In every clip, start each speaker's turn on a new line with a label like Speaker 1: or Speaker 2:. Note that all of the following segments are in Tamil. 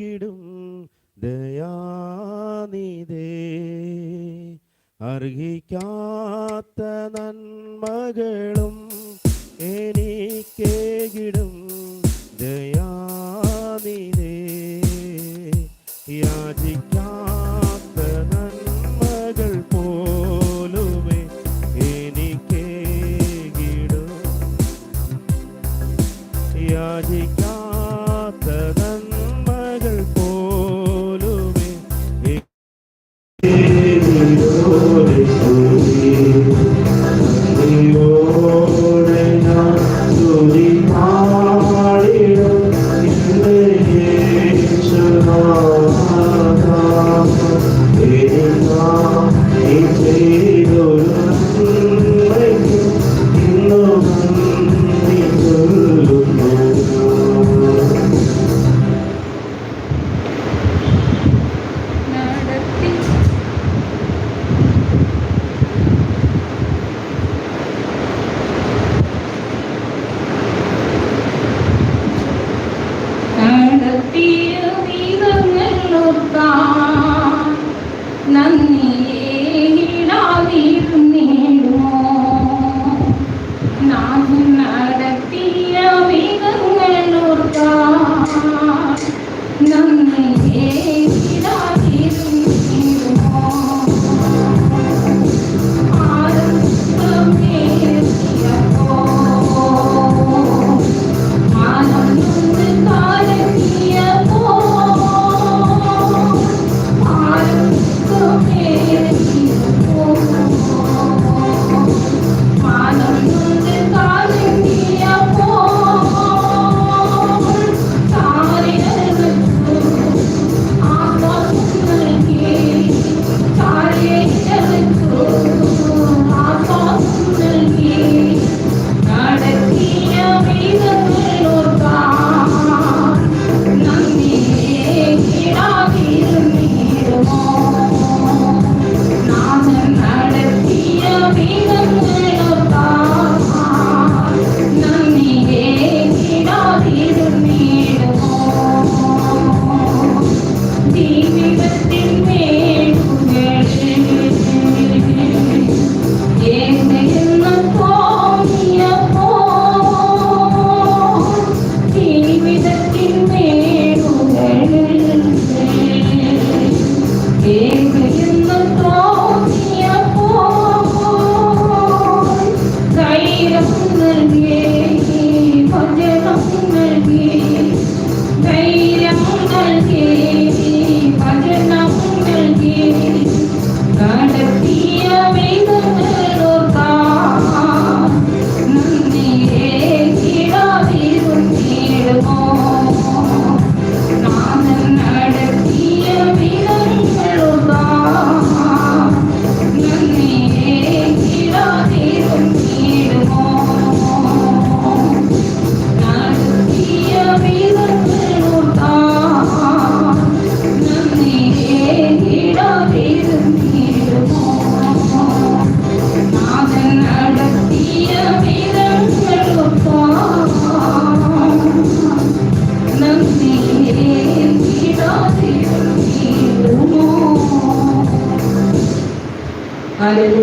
Speaker 1: കേകിടും ദയാനിതേ അർഹിക്കാത്ത നന്മകളും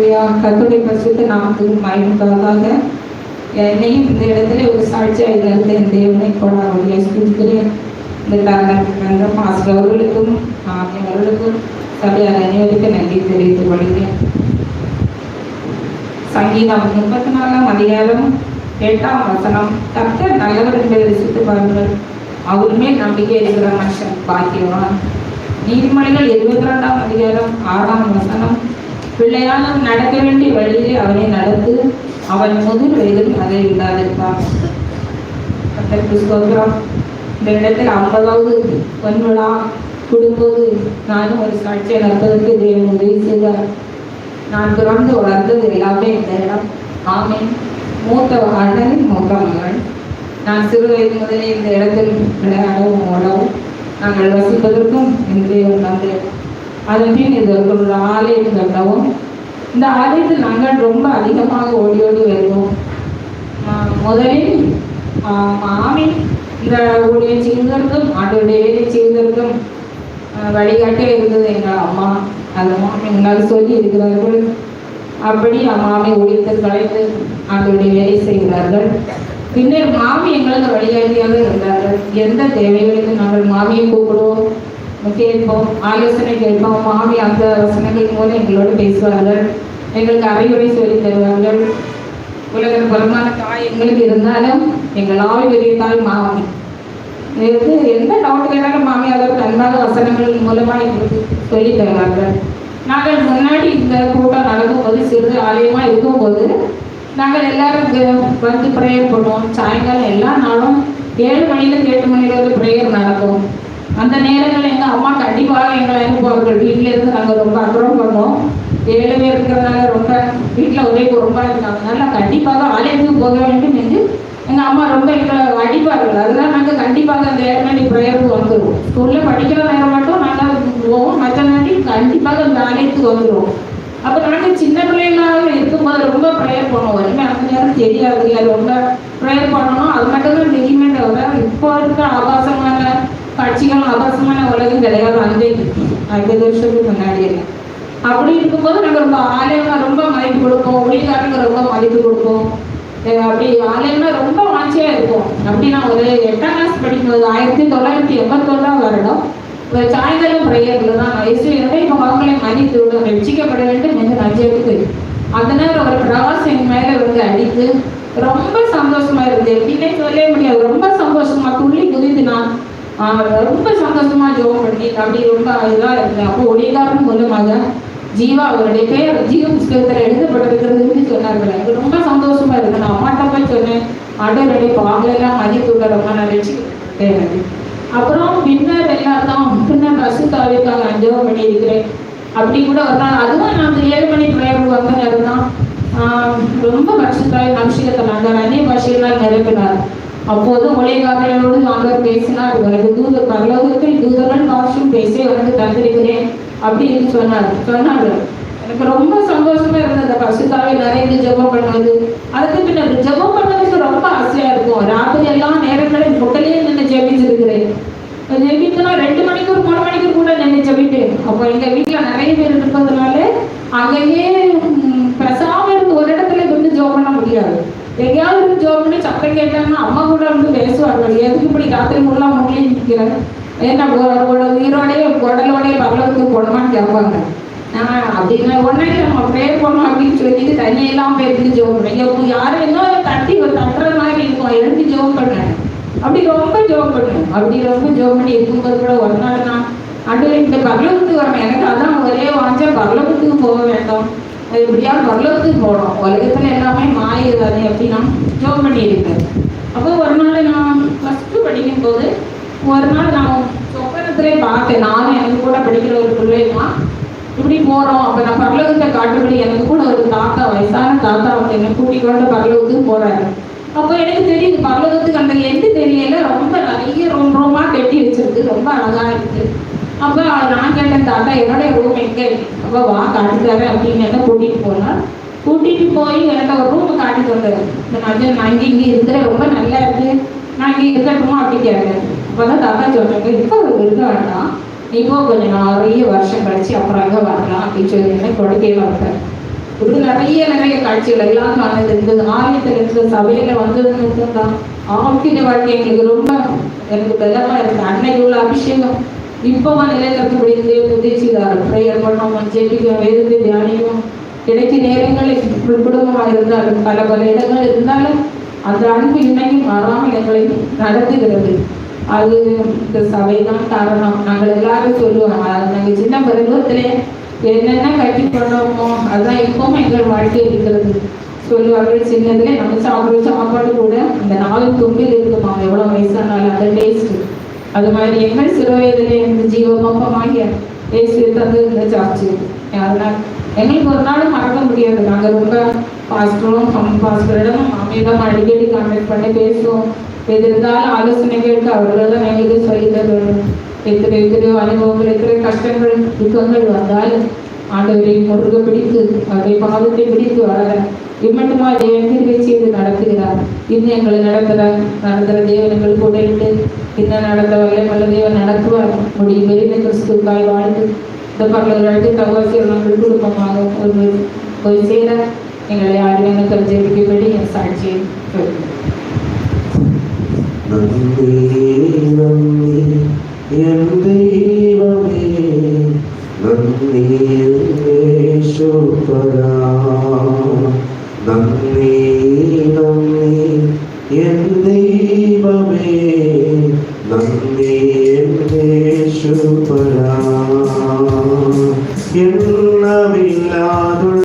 Speaker 2: ஹalleluya கத்துடைய பசுத்த நாமத்துக்கு மகிமைக்காக. என்னையும் இந்த இடத்துல ஒரு சாட்சியாக இருந்த என் தேவனை கொண்டாடுடைய ஸ்துதிக்கிறேன் இந்த தந்த மாஸ்டர் அவர்களுக்கும் ஆகிய அவர்களுக்கும் சபையார் அனைவருக்கும் நன்றி தெரிவித்துக் கொள்கிறேன் சங்கீதம் முப்பத்தி நாலாம் அதிகாரம் எட்டாம் வசனம். கர்த்தர் நல்லவர் என்பதை ருசித்து பாருங்கள் அவர் மேல் நம்பிக்கை இருக்கிற மனுஷன் பாக்கியவான். நீதிமொழிகள் இருபத்தி ரெண்டாம் அதிகாரம் ஆறாம் வசனம். பிள்ளையானவன் நடக்க வேண்டிய வழியிலே அவனை நடத்து அவன் முதிர் வயதில் அதை விடாதிருப்பான். இந்த இடத்தில் ஐம்பதாவது பொன்விழா கொடுப்பது நானும் ஒரு சாட்சியை நடப்பதற்கு தேவன் உதவி செய்தார். நான் பிறந்து வளர்ந்தது எல்லாமே இந்த இடம். ஆமை மூத்த அண்ணனின் மூத்த மகள் நான் சிறு வயது முதலே இந்த இடத்தில் விளையாடவும் ஓடவும் நாங்கள் வசிப்பதற்கும் இன்றைய வந்து அதன் பின் ஒரு ஆலயம் கட்டவும். இந்த ஆலயத்தில் நாங்கள் ரொம்ப அதிகமாக ஓடி ஓடி வருவோம். முதலில் மாமி இந்த ஊழியம் செய்வதற்கும் ஆண்டோடைய வேலை செய்வதற்கும்
Speaker 1: வழிகாட்டி இருந்தது எங்கள் அம்மா. அந்த மாமி எங்களால் சொல்லி இருக்கிறார்கள். அப்படி மாமி ஊழியத்தில் கலைத்து ஆண்டவருடைய வேலை செய்கிறார்கள். பின்னர் மாமி எங்களுக்கு வழிகாட்டியாக இருந்தார்கள். எந்த தேவைகளுக்கு நாங்கள் மாமியை கூப்பிடுவோம்? கேட்போம் ஆலோசனை கேட்போம் மாமி அந்த வசனங்கள் மூலம் எங்களோடு பேசுவார்கள் எங்களுக்கு அறிவுரை சொல்லி தருவார்கள். உலகின் பலமான தாய் எங்களுக்கு இருந்தாலும் எங்கள் பெரிய தாய் மாமி. இது எந்த டவுட் கேட்டாலும் மாமி அதற்கு அன்பான வசனங்கள் மூலமாக எங்களுக்கு சொல்லி தருவார்கள். நாங்கள் முன்னாடி இந்த கூட்டம் நடக்கும்போது சிறிது ஆலயமாக இருக்கும்போது நாங்கள் எல்லாரும் வந்து ப்ரேயர் பண்ணுவோம். சாயங்காலம் எல்லா நாளும் ஏழு மணிலேருந்து எட்டு மணி வரைக்கும் ப்ரேயர் நடக்கும். அந்த நேரங்களில் எங்கள் அம்மா கண்டிப்பாக எங்களை அனுப்புவார்கள் வீட்டில இருந்து நாங்கள் ரொம்ப அப்புறம் பண்ணோம் ஏழு பேர் இருக்கிறதுனால ரொம்ப வீட்டில் ஒரே குறும்பாக இருந்தாங்க கண்டிப்பாக ஆலயத்துக்கு போக வேண்டும் என்று எங்கள் அம்மா ரொம்ப எங்களை அடிப்பார்கள். அதெல்லாம் நாங்கள் கண்டிப்பாக அந்த ஏழு ப்ரேயருக்கு வந்துடுவோம் ஸ்கூலில் படிக்கிற நேரம் மட்டும் நாங்கள் போவோம். மற்ற நாட்டில் கண்டிப்பாக அந்த ஆலயத்துக்கு வந்துடுவோம் அப்போ நாங்கள் சின்ன பிள்ளைகளாக இருக்கும்போது ரொம்ப ப்ரேயர் பண்ணுவோம். இனிமே அந்த நேரம் தெரியாது. இல்லை ரொம்ப ப்ரேயர் பண்ணணும். அது மட்டும் தான் தெரியுமே தவிர இப்போ இருக்கிற ஆபாசமான காட்சிகள் ஆபாசமான உலகம் கிடையாது அன்றைக்கு ஐம்பது வருஷத்துக்கு முன்னாடி எல்லாம். அப்படி இருக்கும்போது நாங்கள் ரொம்ப ஆலயம்னா ரொம்ப மதிப்பு கொடுப்போம். ஒளிகாரங்க ரொம்ப மதிப்பு கொடுப்போம். அப்படி ஆலயம்னா ரொம்ப வாட்சியாக இருக்கும் அப்படி நான் ஒரு எட்டாம் கிளாஸ் படிக்கும்போது ஆயிரத்தி தொள்ளாயிரத்தி எண்பத்தொன்னாம் வருடம் ஒரு சாயங்காலம் ப்ரேயரில் தான் வயசு எனவே இப்போ அவங்களை மதித்து விடும் ரட்சிக்கப்பட வேண்டும் என்று நஞ்சத்துக்கு ஜெபித்து அந்த நேரம் ஒரு பிரகாசம் என் மேலே வந்து அடித்து ரொம்ப சந்தோஷமா இருந்தது எப்படின்னே சொல்லவே முடியாது ரொம்ப சந்தோஷமா துள்ளி குதித்து நான் ஆஹ் ரொம்ப சந்தோஷமா ஜோம் பண்ணி அப்படி ரொம்ப இதாக இருந்தேன் அப்போ ஒளிகாரன் மூலமாக ஜீவா அவருடைய பெயர் ஜீவ புஸ்தகத்தில் எழுதப்பட்டிருக்கிறதுன்னு சொன்னார்கள். எனக்கு ரொம்ப சந்தோஷமா இருக்கு. நான் அம்மாட்ட போய் சொன்னேன். ஆண்டவருடைய பாகலாம் மதிப்பு ரொம்ப நினைச்சு ரசிக்கிறேன் அப்புறம் பின்னர் எல்லாத்தான் பின்னர் பசு தாவிக்காக அஞ்சகம் பண்ணியிருக்கிறேன். அப்படி கூட ஒரு நாள் அதுவும் நான் ஏழு மணி பிரேயர் வந்த நேரம் தான் ரொம்ப பரிசுத்தாய் அபிஷேகத்தை நாங்கள் அந்நிய பாஷையெல்லாம் நிரப்பினார் அப்போது மொழிகாரர்களோடு ஆண்டவர் பேசினார் உனக்கு தூத பரலோகத்தில் தூதர்கள் பாஷும் பேசி உனக்கு தந்திருக்கிறேன் அப்படின்னு சொன்னார். சொன்னாங்க. எனக்கு ரொம்ப சந்தோஷமா இருந்தது. அந்த பசுத்தாவை நிறைய ஜெபம் பண்ணுவது. அதுக்கு பின்னர் ஜெபம் பண்ணதுக்கு ரொம்ப ஆசையா இருக்கும். ராத்திரி எல்லாம் நேரங்களில் முட்டலையே நின்று ஜெபிச்சிருக்கிறேன். ஜெபித்துனா ரெண்டு மணிக்கூர் மூணு மணிக்கூர் கூட நின்று ஜெபிப்பேன். அப்போ எங்க வீட்டுல நிறைய பேர் இருப்பதுனால அங்கேயே ம், பேசாம இருந்து ஒரு இடத்துல இருந்து ஜோம் பண்ண முடியாது எங்கேயாவது இருந்து ஜோம் கேட்டாங்கன்னா அம்மா கூட வந்து பேசுவார்கள். எதுக்கு இப்படி ராத்திரி ஃபுல்லாக முன்னாடி நிற்கிறேன் ஏன்னா உ- உ- உயிரோடய உடலோடய போடுமான்னு கேட்பாங்க. நான் அப்படின்னா உடனே நம்ம ப்ரேயர் பண்ணோம் அப்படின்னு சொல்லிட்டு தண்ணியெல்லாம் போய் இருந்து ஜோம் பண்ணேன் எப்போ யாரும் இன்னும் தட்டி ஒரு தட்டுற மாதிரி இருக்கும். எழுந்து ஜோம் பண்ணேன் அப்படி ரொம்ப ஜோம் பண்ணேன் அப்படி ரொம்ப ஜோம் பண்ணி இருக்கும்போது கூட ஒரு நாள் நான் அடுத்து இந்த பரலோகத்துக்கு வரணும் எனக்கு அதான் ஒரே வாஞ்ச பரலோகத்துக்கு போக வேண்டாம். எப்படியாவது பரலோகத்துக்கு போனோம் உலகத்துல எல்லாமே மாயுதானே அப்படின்னா ஜோம் பண்ணியிருக்கு. அப்போ ஒரு நாள் நான் ப்ளஸ் டூ படிக்கும் போது ஒரு நாள் நான் சொப்பனத்திலே பார்த்தேன். நானும் எனக்கு கூட படிக்கிற ஒரு பிள்ளைமா இப்படி போகிறோம் அப்போ நான் பரலோகத்தை காட்டுபடி எனக்கு கூட ஒரு தாத்தா வயசான தாத்தா வந்து என்னை கூட்டிக் கொண்டு பரலோகத்துக்கு போகிறாரு அப்போ எனக்கு தெரியுது பரலோகத்துக்கு அந்த எண்டு தெரியல. ரொம்ப நிறைய ரொம்ப ரூமா கட்டி வச்சிருக்கு. ரொம்ப அழகாக இருக்குது அப்போ நான் கேட்டேன் தாத்தா என்னோட ரூம் எங்கே அப்போ வா காட்டுத்தாரேன் அப்படின்னு என்ன கூட்டிகிட்டு போனால் கூட்டிகிட்டு போய் எனக்கு ஒரு ரூம் காட்டிட்டு வந்தாரு இந்த மாதிரி நான் இங்கே இங்கே இருக்கிற ரொம்ப நல்லா இருக்கு. நான் இங்கே இருக்கட்டுமா? அப்படி கேட்டேன் அப்போ தான் தாத்தா சொன்னாங்க இப்போ இருக்க வேண்டாம். இப்போ கொஞ்சம் நிறைய வருஷம் கழிச்சு அப்புறம் அங்கே வரலாம். அப்படின்னு சொல்லி என்ன கொடுக்கையில வந்தேன் இப்படி நிறைய நிறைய காட்சிகள் எல்லாம் காணது. இருந்தது ஆலயத்தில் இருந்த சபையில் வந்ததுன்னு தான் ஆக்கின வாழ்க்கை எங்களுக்கு ரொம்ப எனக்கு பலமா இருக்குது அன்னைக்கு உள்ள அபிஷேகம். இப்பவா நிலைநிறுத்தக்கூடிய தேவ உதேசிதார் ப்ரேயர் பண்ணோம் ஜெபிக்கும் வேறு தியானியும் கிடைக்க நேரங்களில் குடும்பமாக இருந்தாலும் பல பல இடங்கள் இருந்தாலும் அந்த அன்பு இன்னையும் மாறாமல் எங்களை நடத்துகிறது. அது இந்த சபைதான் காரணம். நாங்கள் எல்லாரும் சொல்லுவோம் அது நாங்கள் சின்ன பருவத்திலே என்னென்ன கட்டி பண்ணோமோ அதுதான் இப்பவும் எங்கள் வாழ்க்கை இருக்கிறது. சொல்லுவார்கள் சின்னதுல நம்ம சாப்பிடுற சாப்பாடு கூட அந்த நாலு தும்பில் இருக்குமா? எவ்வளோ வயசானாலும் அந்த டேஸ்ட் அது மாதிரி எங்கள் சிறு வயதிலே இந்த ஜீவமோகமாகிய இயேசு தந்து இந்த சாட்சி அதனால் எங்களுக்கு ஒரு நாளும் மறக்க முடியாது நாங்கள் ரொம்ப பாஸ்டரும் பாஸ்டரிடம் மாமியிடம் அடிக்கடி கான்டாக்ட் பண்ணி பேசுவோம் எது இருந்தாலும் ஆலோசனை கேட்டு அவர்கள் தான் எங்களுக்கு சொல்லி தருவார்கள் எத்தனை எத்தனையோ அனுபவங்கள் எத்தனை கஷ்டங்கள் துக்கங்கள் வந்தாலும் ஆண்டவரை முருக பிடித்து அவருடைய பாதத்தை பிடித்து வளர இம்மட்டுமா தேவன் கிருபை செய்து நடத்துகிறார் இன்னும் எங்களை நடத்துகிற நடத்துகிற தேவன் எங்கள் கூட இருந்து இன்னும் நடத்த வல்ல நல்ல தேவன் நடத்துவார் முடியும் பெரிய கிறிஸ்துக்காய் வாழ்ந்து இந்த பரலோகத்தை தகவல் நாங்கள் குடும்பமாக ஒரு போய் சேர எங்களை ஆர்வங்கள் ஜெபிக்கும்படி என் சாட்சியை சொல்கிறேன்.
Speaker 3: நன்றி நன்றி என் தெய்வமே